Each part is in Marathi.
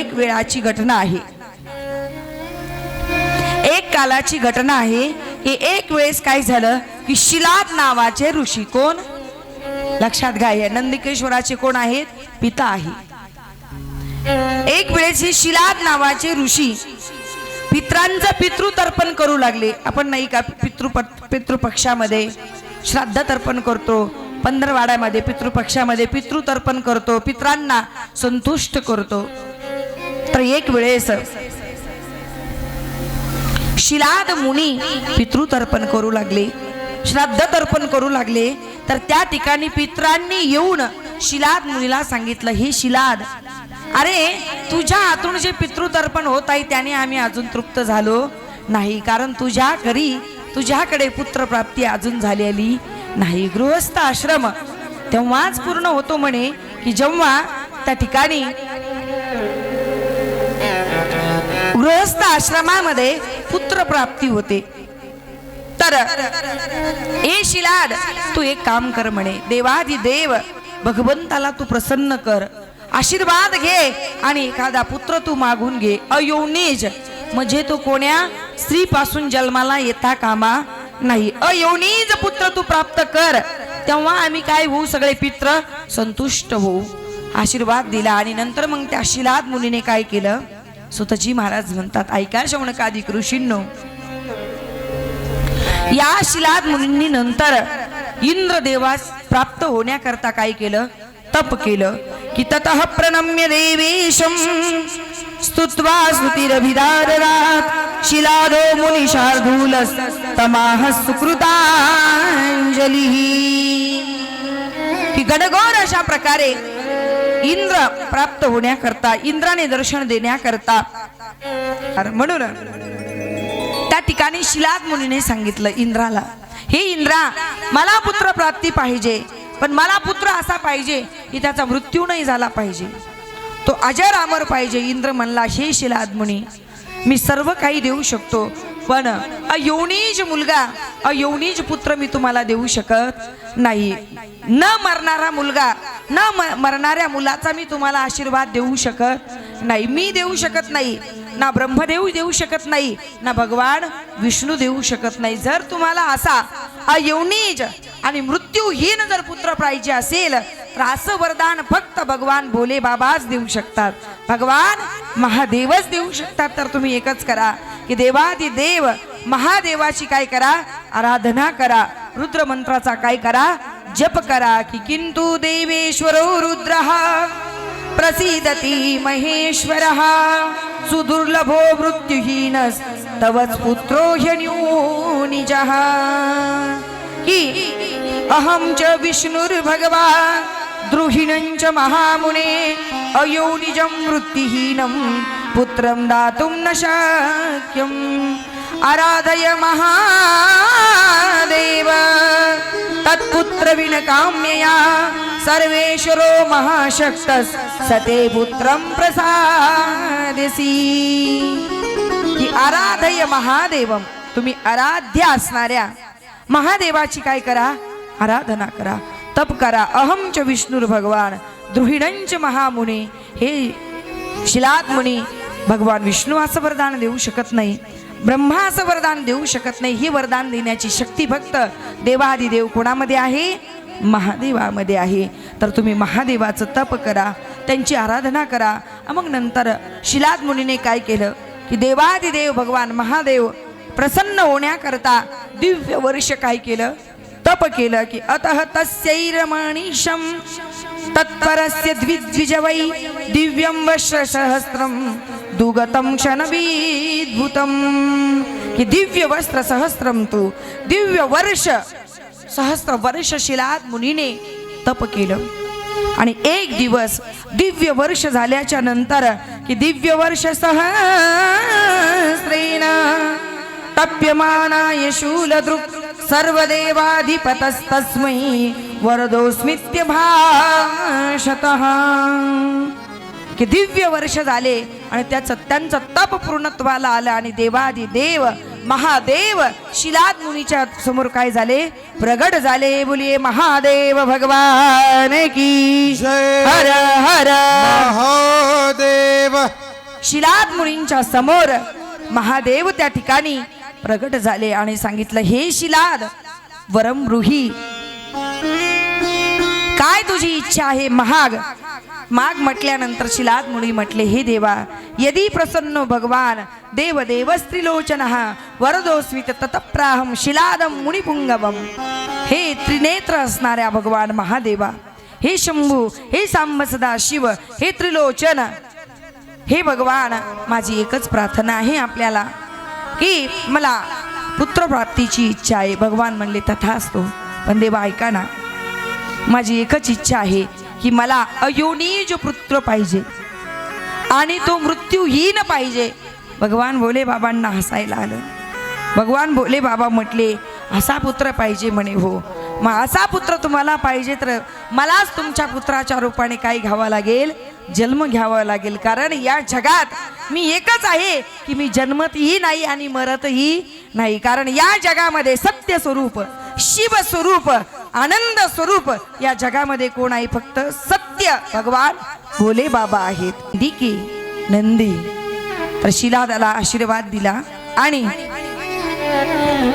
एक वेळाची घटना आहे. एक कालाची घटना आहे की एक वेळेस काय झालं की शिलाद नावाचे ऋषी कोण? लक्षात घ्या हे नंदिकेश्वराचे कोण आहेत? पिता आहे. एक वेळेस हे शिलाद नावाचे ऋषी पित्रांचं पितृतर्पण करू लागले. आपण नाही का पितृ पितृपक्षामध्ये श्राद्ध तर्पण करतो पंधरवाड्यामध्ये पितृपक्षामध्ये पितृतर्पण करतो पित्रांना संतुष्ट करतो. तर एक वेळेस शिलाद मुनी पितृतर्पण करू लागले. श्राद्ध तर्पण करू लागले. तर त्या ठिकाणी पित्रांनी येऊन शिलाद मुनीला सांगितलं हे शिलाद अरे तुझ्या हातून जे पितृतर्पण होत आहे त्याने आम्ही अजून तृप्त झालो नाही. कारण तुझ्या घरी तुझ्याकडे पुत्रप्राप्ती अजून झालेली नाही. गृहस्थ आश्रम तेव्हाच पूर्ण होतो म्हणे की जेव्हा त्या ठिकाणी गृहस्थ आश्रमामध्ये पुत्र प्राप्ती होते. तर ए शिलाद तू एक काम कर म्हणे. देवादी देव भगवंताला तू प्रसन्न कर. आशीर्वाद घे आणि एखादा पुत्र तू मागून घे. अयोनिज म्हणजे तो कोण्या? स्त्रीपासून जन्माला येता कामा नाही. अयोनिज पुत्र तू प्राप्त कर. तेव्हा आम्ही काय होऊ सगळे पित्र? संतुष्ट होऊ. आशीर्वाद दिला आणि नंतर मग त्या शिलाद मुलीने काय केलं? सुतजी महाराज म्हणतात ऐका शवणकादिक ऋषींनो या शिलाद मुनी नंतर इंद्रदेवास प्राप्त होण्याकरता काय केलं? तप केलं. की तत प्रणम्य देवेशम स्तुत्वा स्तुतिरभिदारात शिलादो मुनी शार्दूल तमाह सुकृतांजली की गणगौर अशा प्रकारे इंद्र प्राप्त होण्याकरता इंद्राने दर्शन देण्याकरता. म्हणून त्या ठिकाणी शिलाद मुनीने सांगितलं इंद्राला हे इंद्रा मला पुत्र प्राप्ती पाहिजे पण मला पुत्र असा पाहिजे की त्याचा मृत्यू नाही झाला पाहिजे. तो अजर अमर पाहिजे. इंद्र म्हणला हे शिलाद मुनी मी सर्व काही देऊ शकतो पण अयोनीज मुलगा अयोनीज पुत्र मी तुम्हाला देऊ शकत नाही. न मरणारा मुलगा न म- मरणाऱ्या मुलाचा मी तुम्हाला आशीर्वाद देऊ शकत नाही. मी देऊ शकत नाही. ना ब्रह्मदेव देऊ शकत नाही ना भगवान विष्णू देऊ शकत नाही. जर तुम्हाला असा अयौनीज आणि मृत्यूहीन जर पुत्र पाहिजे असेल तर असं वरदान फक्त भगवान भोले बाबाच देऊ शकतात. भगवान महादेवच देऊ शकतात तर तुम्ही एकच करा की देवादी देव महादेवाची काय करा? आराधना करा रुद्र मंत्राचा काय करा? जप करा की किंतु देवेश्वर रुद्र। प्रसीदती महेश्वर। सुदुर्लभो मृत्युहीन तवच पुत्रो ह्यन्यूनिजः। की अहम च विष्णुर्भगवा द्रुहिणं च महामुने अयोनिजं वृत्तिहीनं पुत्रं दातुं न शक्यम्। आराधय महादेव तत्पुत्र सर्वेश्वरो महाशक्त सते पुत्रं प्रसादसी। की आराधय महादेवम तुम्ही आराध्य असणाऱ्या महादेवाची काय करा? आराधना करा तप करा अहमच च विष्णुर भगवान द्रुहिणंच महामुनी हे शिलात मुनी भगवान विष्णू असं वरदान देऊ शकत नाही ब्रह्मा असं वरदान देऊ शकत नाही हे वरदान देण्याची शक्ती फक्त देवादिदेव कोणामध्ये आहे? महादेवामध्ये आहे. तर तुम्ही महादेवाचं तप करा त्यांची आराधना करा. मग नंतर शिलाद मुनीने काय केलं? की देवादिदेव भगवान महादेव प्रसन्न होण्याकरता दिव्य वर्ष काय केलं? तप केलं की अतः तस्यैरमणीशम तत्परस्य द्विद्विजवै दिव्यं वस्त्रसहस्रं दुगतं क्षणविद्भुतं की दिव्य वस्त्रसहस्रं तु दिव्य वर्ष सहस्त्र वर्ष शिलाद मुनीने तप केलं. आणि एक दिवस दिव्य वर्ष झाल्याच्यानंतर की दिव्य वर्ष सहस्रेण तप्यमानाय शूलदृक् सर्वदेवाधिपतस्तस्मै वरदोस्मित्य भाषतः. की दिव्य वर्ष झाले आणि त्याचं त्यांचं तप पूर्णत्वाला आलं आणि देवादी देव महादेव शिलाद मुनीच्या समोर काय झाले? प्रगट झाले बोलिये महादेव भगवान की हर हर. महादेव. शिलाद मुनींच्या समोर महादेव त्या ठिकाणी प्रगट झाले आणि सांगितलं हे शिलाद वरम रुही काय तुझी इच्छा आहे? महाग. माग म्हटल्यानंतर शिलाद मुनी म्हटले हे देवा यदी प्रसन्न भगवान देव देवस्त्रिलोचन वरदोस्मित ततप्राहम शिलादम मुनिपुंगवम. हे त्रिनेत्र असणाऱ्या भगवान महादेवा हे शंभू हे सांब सदा शिव हे त्रिलोचन हे भगवान माझी एकच प्रार्थना आहे आपल्याला की मला पुत्रप्राप्तीची इच्छा आहे. भगवान म्हणले तथा असतो. पण देवा ऐका ना माझी एकच इच्छा आहे की मला अयोनीज पुत्र पाहिजे. आणि तो मृत्यूहीन पाहिजे. भगवान भोले बाबांना हसायला आलं. भगवान भोले बाबा म्हटले असा पुत्र पाहिजे म्हणे हो. मग असा पुत्र तुम्हाला पाहिजे तर मलाच तुमच्या पुत्राच्या रूपाने काय घ्यावा लागेल? जन्म घ्यावा लागेल. कारण या जगात मी एकच आहे की मी जन्मतही नाही आणि मरतही नाही. कारण या जगामध्ये सत्य स्वरूप शिव स्वरूप आनंद स्वरूप या जगामध्ये कोण आहे फक्त? सत्य भगवान भोले बाबा आहेत. दिकी नंदी. तर शिलादाला आशीर्वाद दिला आणि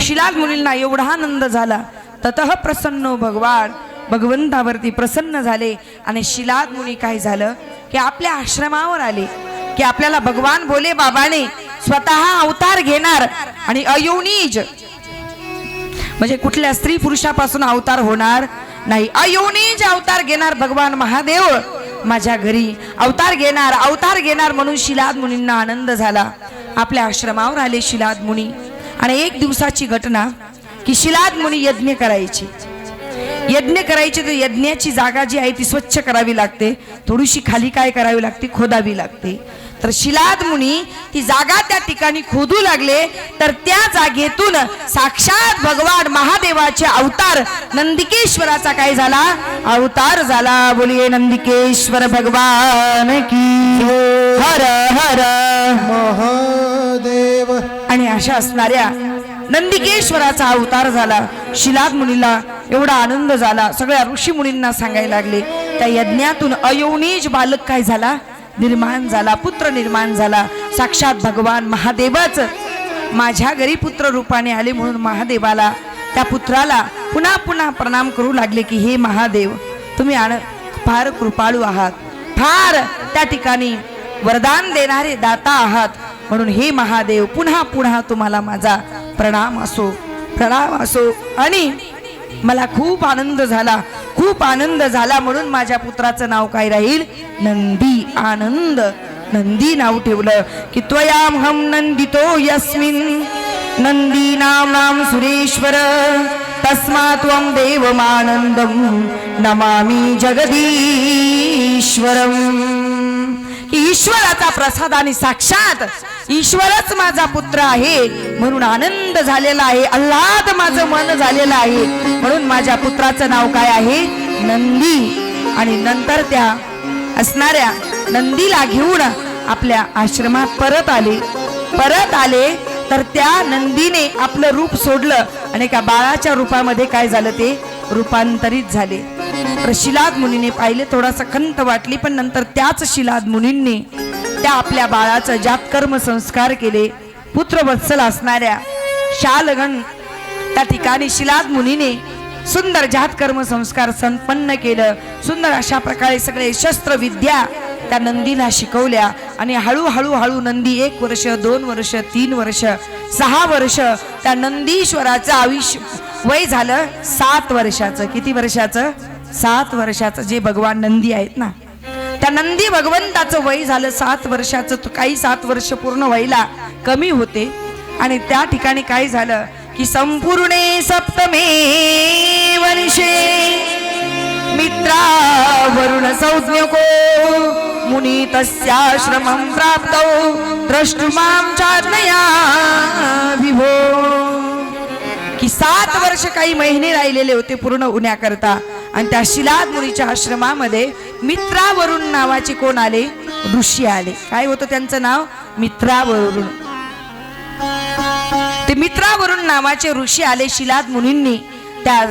शिलाद मुलींना एवढा आनंद झाला. तत प्रसन्न भगवान भगवंतावरती प्रसन्न झाले आणि शिलाद मुली काय झालं? की आपल्या आश्रमावर आले. की आपल्याला भगवान भोले बाबाने स्वतः अवतार घेणार आणि अयोनीज म्हणजे कुठल्या स्त्री पुरुषापासून अवतार होणार नाही. अयोनीज अवतार घेणार भगवान महादेव माझ्या घरी अवतार घेणार अवतार घेणार म्हणून शिलाद मुनींना आनंद झाला. आपल्या आश्रमावर आले शिलाद मुनी. आणि एक दिवसाची घटना की शिलाद मुनी यज्ञ करायची. यज्ञ करायची तर यज्ञाची जागा जी आहे ती स्वच्छ करावी लागते. थोडीशी खाली काय करावी लागते? खोदावी लागते. तर शिलाद मुनी ती जागा त्या ठिकाणी खोदू लागले. तर त्या जागेतून साक्षात भगवान महादेवाचे अवतार नंदिकेश्वराचा काय झाला? अवतार झाला. बोलिये नंदिकेश्वर भगवान की हर हर. महादेव. आणि अशा असणाऱ्या नंदिकेश्वराचा अवतार झाला. शिलाद मुनीला एवढा आनंद झाला. सगळ्या ऋषी मुनींना सांगायला लागले त्या यज्ञातून अयोनीज बालक काय झाला? निर्माण झाला पुत्र निर्माण झाला. साक्षात भगवान महादेवच माझ्या घरी पुत्र रूपाने आले म्हणून महादेवाला त्या पुत्राला पुन्हा पुन्हा प्रणाम करू लागले की हे महादेव तुम्ही आण फार कृपाळू आहात. फार त्या ठिकाणी वरदान देणारे दाता आहात. म्हणून हे महादेव पुन्हा पुन्हा तुम्हाला माझा प्रणाम असो प्रणाम असो. आणि मला खूप आनंद झाला. खूप आनंद झाला म्हणून माझ्या पुत्राचं नाव काय राहील? नंदी आनंद. नंदी नाव ठेवलं की त्वयामहम नंदितो यस्मिन। नंदी नाम नाम सुरेश्वर। तस्मात्वं देवमानंदम नमामि जगदीश्वरम। की ईश्वराचा प्रसाद आणि साक्षात ईश्वरच माझा पुत्र आहे. म्हणून आनंद झालेला आहे. आल्हाद माझं मन झालेलं आहे. म्हणून माझ्या पुत्राचं नाव काय आहे? नंदी. आणि नंतर त्या असणाऱ्या नंदीला घेऊन आपल्या आश्रमात परत आले. परत आले तर त्या नंदीने आपलं रूप सोडलं आणि एका बाळाच्या रूपामध्ये काय झालं ते रूपांतरित झाले. तर शिलाद मुनीने पाहिले थोडासा खंत वाटली पण नंतर त्याच शिलाद मुनींनी त्या आपल्या बाळाचं जातकर्म संस्कार केले. पुत्रवत्सल असणाऱ्या शालगण त्या ठिकाणी शिलाद मुनीने सुंदर जातकर्म संस्कार संपन्न केलं. सुंदर अशा प्रकारे सगळे शस्त्रविद्या त्या नंदीला शिकवल्या आणि हळूहळू हळू नंदी एक वर्ष दोन वर्ष तीन वर्ष सहा वर्ष त्या नंदीश्वराचं आयुष्य वय झालं सात वर्षाचं. किती वर्षाचं? सात वर्षाचं. जे भगवान नंदी आहेत ना त्या नंदी भगवंताचं वय झालं सात वर्षाचं काही सात वर्ष पूर्ण व्हायला कमी होते. आणि त्या ठिकाणी काय झालं की संपूर्णे सप्तमे वर्षे मित्रावरुण संज्ञको मुनी तस्याश्रमं प्राप्तौ द्रष्टुमां चाज्ञया विभो। की सात वर्ष काही महिने राहिलेले होते पूर्ण होण्याकरता आणि त्या शिलाद मुनीच्या आश्रमामध्ये मित्रावरून नावाचे कोण आले? ऋषी आले. काय होतं त्यांचं नाव? मित्रावरून ते मित्रावरून नावाचे ऋषी आले शिलाद मुनींनी. त्या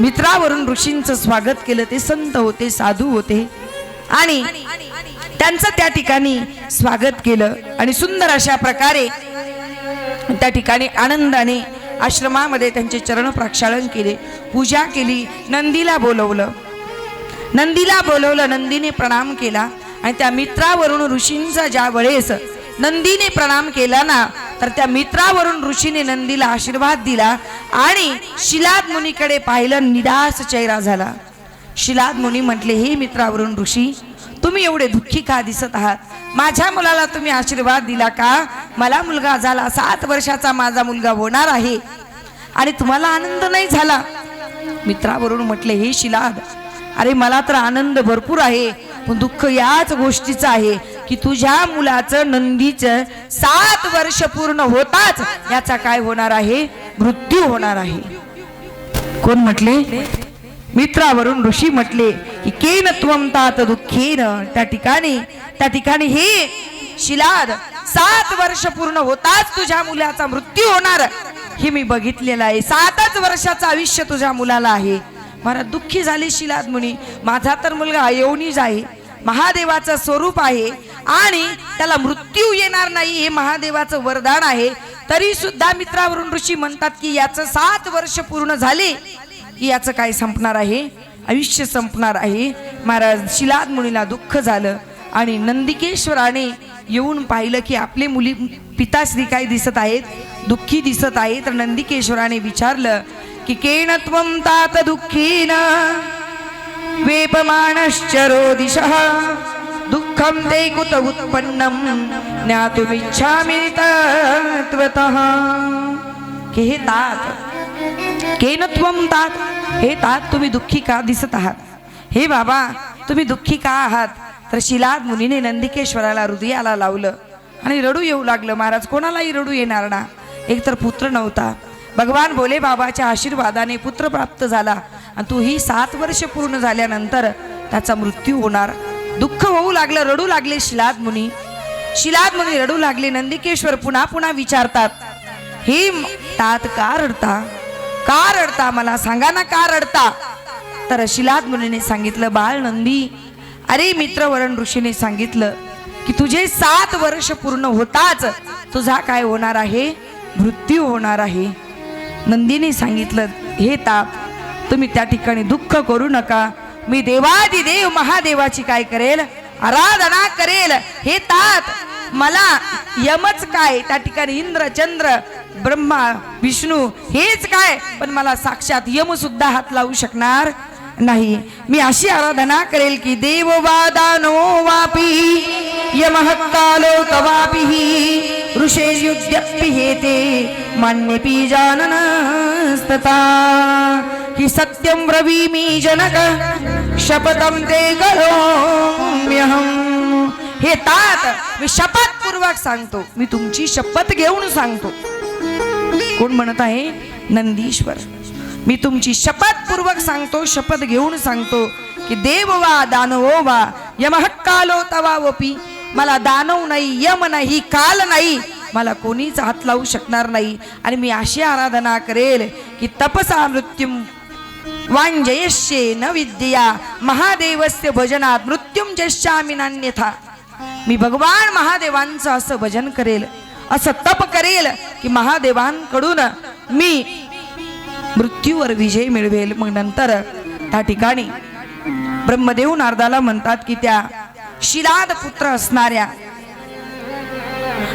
मित्रावरून ऋषींचं स्वागत केलं. ते संत होते साधू होते. आणि त्यांचं त्या ठिकाणी स्वागत केलं. आणि सुंदर अशा प्रकारे त्या ठिकाणी आनंदाने आश्रमामध्ये त्यांचे चरण प्रक्षालन केले. पूजा केली. नंदीला बोलवलं. नंदीला बोलवलं. नंदीने प्रणाम केला. आणि त्या मित्रावरून ऋषींचा ज्या वेळेस नंदीने प्रणाम केला ना तर त्या मित्रावरून ऋषीने नंदीला आशीर्वाद दिला आणि शिलाद मुनीकडे पाहिलं. निदास चेहरा झाला. शिलाद मुनी म्हटले हे मित्रावरून ऋषी तुम्ही एवढे दुःखी का दिसत आहात? माझ्या मुलाला तुम्ही आशीर्वाद दिला का? मला मुलगा झाला सात वर्षाचा माझा मुलगा होणार आहे आणि तुम्हाला आनंद नाही झाला? मित्रावरून म्हटले हे शिलाद अरे मला तर आनंद भरपूर आहे पण दुःख याच गोष्टीचं आहे की तुझ्या मुलाचं नंदीचं सात वर्ष पूर्ण होताच याचा काय होणार आहे? मृत्यू होणार आहे. कोण म्हटले? मित्रावरून ऋषी म्हटले की केन त्वम तात दुःखेन? त्या ठिकाणी त्या ठिकाणी हे शिलाद सात वर्ष पूर्ण होताच तुझ्या मुलाचा मृत्यू होणार. हे मी बघितलेलं आहे. सातच वर्षाचं आयुष्य तुझ्या मुलाला आहे. महाराज दुःखी झाली शिलाद मुनी. माझा तर मुलगा अयोनीज आहे. महादेवाचं स्वरूप आहे आणि त्याला मृत्यू येणार नाही हे महादेवाचं वरदान आहे. तरी सुद्धा मित्रावरून ऋषी म्हणतात की याचं सात वर्ष पूर्ण झाले. की याचं काय संपणार आहे? आयुष्य संपणार आहे. महाराज शिलाद मुलीला दुःख झालं आणि नंदिकेश्वराने येऊन पाहिलं की आपले मुली पिताश्री काय दिसत आहेत? दुःखी दिसत आहे तर नंदिकेश्वराने विचारलं की केन त्वं तात दुःखीन? वेपमानश्चरो दिशः दुःखं ते कुत उत्पन्नं ज्ञातुमिच्छामि तत्वतः की हे तात? केन त्वम तात? हे तात तुम्ही दुःखी का दिसत आहात? हे बाबा तुम्ही दुःखी का आहात? तर शिलाद मुनीने नंदिकेश्वराला हृदयाला लावलं आणि रडू येऊ लागलं. महाराज कोणालाही रडू येणार ना? एकतर पुत्र नव्हता. भगवान भोले बाबाच्या आशीर्वादाने पुत्र प्राप्त झाला आणि तू ही सात वर्ष पूर्ण झाल्यानंतर त्याचा मृत्यू होणार. दुःख होऊ लागलं रडू लागले शिलाद मुनी. शिलाद मुनी रडू लागले. नंदिकेश्वर पुन्हा पुन्हा विचारतात हे तात का रडता? का रडता मला सांगा ना का रडता तर शिलाद मुलीने सांगितलं बाळ नंदी अरे मित्रवरण ऋषीने सांगितलं की तुझे सात वर्ष पूर्ण होताच. तुझा काय होणार आहे? मृत्यू होणार आहे. नंदीने सांगितलं हे ताप तुम्ही त्या ठिकाणी दुःख करू नका. मी देवादिदेव महादेवाची काय करेल? आराधना करेल. हे तात मला यमच काय? त्या ठिकाणी इंद्र चंद्र ब्रह्मा विष्णू हेच काय? पण मला साक्षात यम सुद्धा हात लावू शकणार नाही. मी अशी आराधना करेल की देव वादानो वापी यमहत्तालो तवापी तवापि ऋषे युध्यपि हेते मान्यपि जाननस्तता. कि सत्यं ब्रवीमि जनक शपथं ते करोम्यहम्. हे तात मी शपथपूर्वक सांगतो. मी तुमची शपथ घेऊन सांगतो. कोण म्हणत आहे? नंदीश्वर. मी तुमची शपथपूर्वक सांगतो शपथ घेऊन सांगतो की देव वा दानवो वा यमहक्कालो तवा वपी. मला दानव नाही यम नाही काल नाही मला कोणीच हात लावू शकणार नाही. आणि मी अशी आराधना करेल की तपसा मृत्युम वांजयश्ये न विद्या महादेवस्य भजनात मृत्यूम जश्यामी नान्यथा. मी भगवान महादेवांचं असं भजन करेल. असं तप करेल की महादेवांकडून मी मृत्यूवर विजय मिळवेल. मग नंतर त्या ठिकाणी ब्रह्मदेव नारदाला म्हणतात की त्या शिलाद पुत्र असणाऱ्या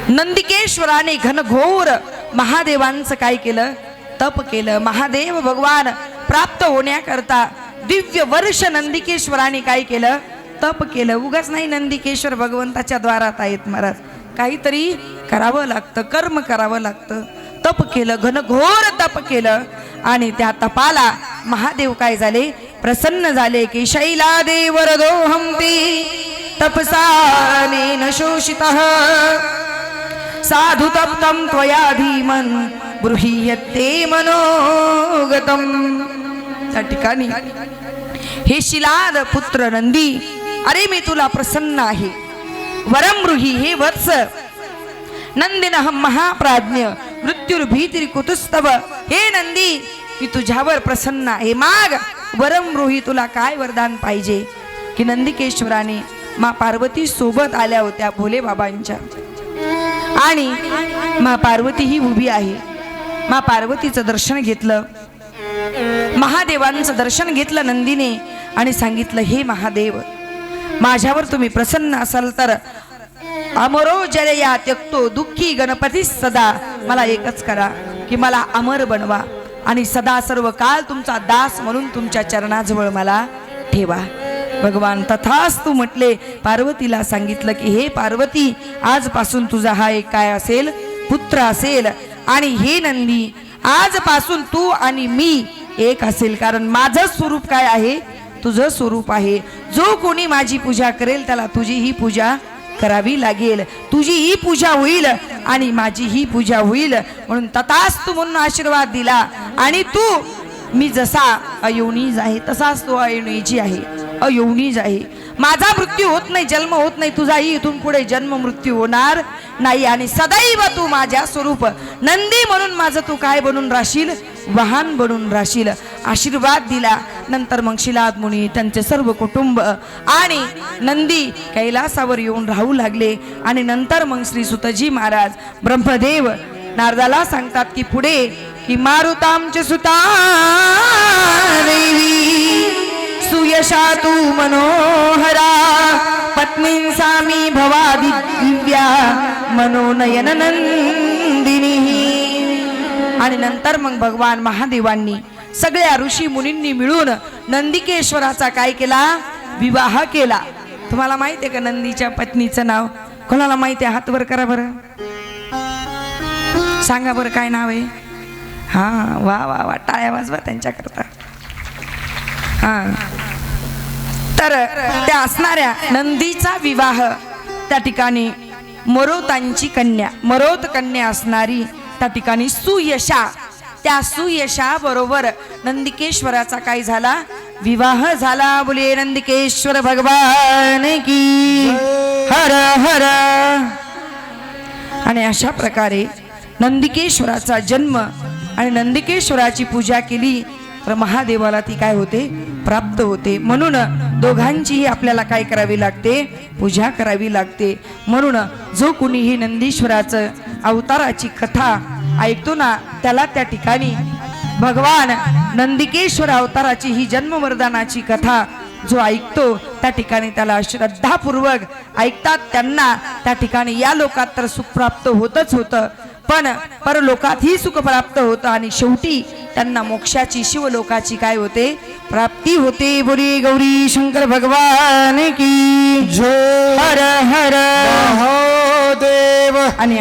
नंदिकेश्वराने घनघोर महादेवांचं काय केलं? तप केलं. महादेव भगवान प्राप्त होण्याकरता दिव्य वर्ष नंदिकेश्वराने काय केलं? तप केलं. उगाच नाही नंदिकेश्वर भगवंताच्या द्वारात आहेत महाराज. काहीतरी करावं लागतं कर्म करावं लागतं. तप केलं घनघोर तप केलं आणि त्या तपाला महादेव काय झाले? प्रसन्न झाले की शैला देवरदोहम ते तपसानेन शोषितः. साधु तप्तम त्वया धीमन गृहीयते मनोगतम. त्या ठिकाणी हे शिलाद पुत्र नंदी अरे मी तुला प्रसन्न आहे. वरमृही हे वत्स नंदिनहम महाप्राज्ञ मृत्युर्भीतिरी कुतुस्तव। हे नंदी मी तुझ्यावर प्रसन्न हे माग वरमृही तुला काय वरदान पाहिजे? की नंदिकेश्वराने मा पार्वती सोबत आल्या होत्या भोले बाबांच्या. आणि मा पार्वती ही उभी आहे. मा पार्वतीचं दर्शन घेतलं. महादेवांचं दर्शन घेतलं नंदीने आणि सांगितलं हे महादेव माझ्यावर तुम्ही प्रसन्न असाल तर अमरो जलया त्यक्तो दुःखी गणपती सदा. मला एकच करा की मला अमर बनवा. आणि सदा सर्व काल तुमचा दास म्हणून तुमच्या चरणाजवळ मला ठेवा. भगवान तथाच तू म्हटले पार्वतीला सांगितलं की हे पार्वती आजपासून तुझा हा एक काय असेल? पुत्र असेल. आणि हे नंदी आजपासून तू आणि मी एक असेल. कारण माझं स्वरूप काय आहे? तुझं स्वरूप आहे. जो कोणी माझी पूजा करेल त्याला तुझी ही पूजा करावी लागेल. तुझी ही पूजा होईल आणि माझी ही पूजा होईल. म्हणून तथाच तू म्हणून आशीर्वाद दिला. आणि तू मी जसा अयोनीज आहे तसाच तो अयोनीजी आहे. अयोनीज आहे. माझा मृत्यू होत नाही जन्म होत नाही. तुझाही इथून पुढे जन्म मृत्यू होणार नाही. आणि सदैव तू माझ्या स्वरूप. नंदी म्हणून माझं तू काय बनून राशील वाहन बनून राशील आशीर्वाद दिला. नंतर मग शिलाद मुनी त्यांचे सर्व कुटुंब आणि नंदी कैलासावर येऊन राहू लागले. आणि नंतर मग श्री सुतजी महाराज ब्रह्मदेव नारदाला सांगतात की पुढे की मारुतामचे सुता देवी सुयशा तू मनोहरा पत्नींसा मी भवा दिव्या मनोनयन नंदिनी आणि नंतर मग भगवान महादेवांनी सगळ्या ऋषी मुनींनी मिळून नंदिकेश्वराचा काय केला? विवाह केला. तुम्हाला माहिती आहे का नंदीच्या पत्नीचं नाव? कोणाला माहिती आहे? हात वर करा बरं. सांगा बरं काय नाव आहे? हा वा वा वा टाळ्या वाजवा त्यांच्याकरता. हा. तर त्या असणाऱ्या नंदीचा विवाह त्या ठिकाणी मरोतांची कन्या मरोत कन्या असणारी त्या ठिकाणी सुयशा त्या सुयशा बरोबर नंदिकेश्वराचा काय झाला? विवाह झाला बोले नंदिकेश्वर भगवान की. हर हर. आणि अशा प्रकारे नंदिकेश्वराचा जन्म आणि नंदिकेश्वराची पूजा केली तर महादेवाला ती काय होते? प्राप्त होते. म्हणून दोघांचीही आपल्याला काय करावी लागते? पूजा करावी लागते. म्हणून जो कुणीही नंदीश्वराचं अवताराची कथा ऐकतो ना त्याला त्या ठिकाणी भगवान नंदिकेश्वर अवताराची ही जन्मवरदानाची कथा जो ऐकतो त्या ठिकाणी त्याला श्रद्धापूर्वक ऐकतात त्यांना त्या ठिकाणी या लोकात तर सुख प्राप्त होतच होतं. पण परलोकातही सुख प्राप्त होतं आणि शेवटी त्यांना मोक्षाची शिवलोकाची काय होते? प्राप्ती होते बोरी गौरी शंकर भगवान की. जय हर हर. महादेव. आणि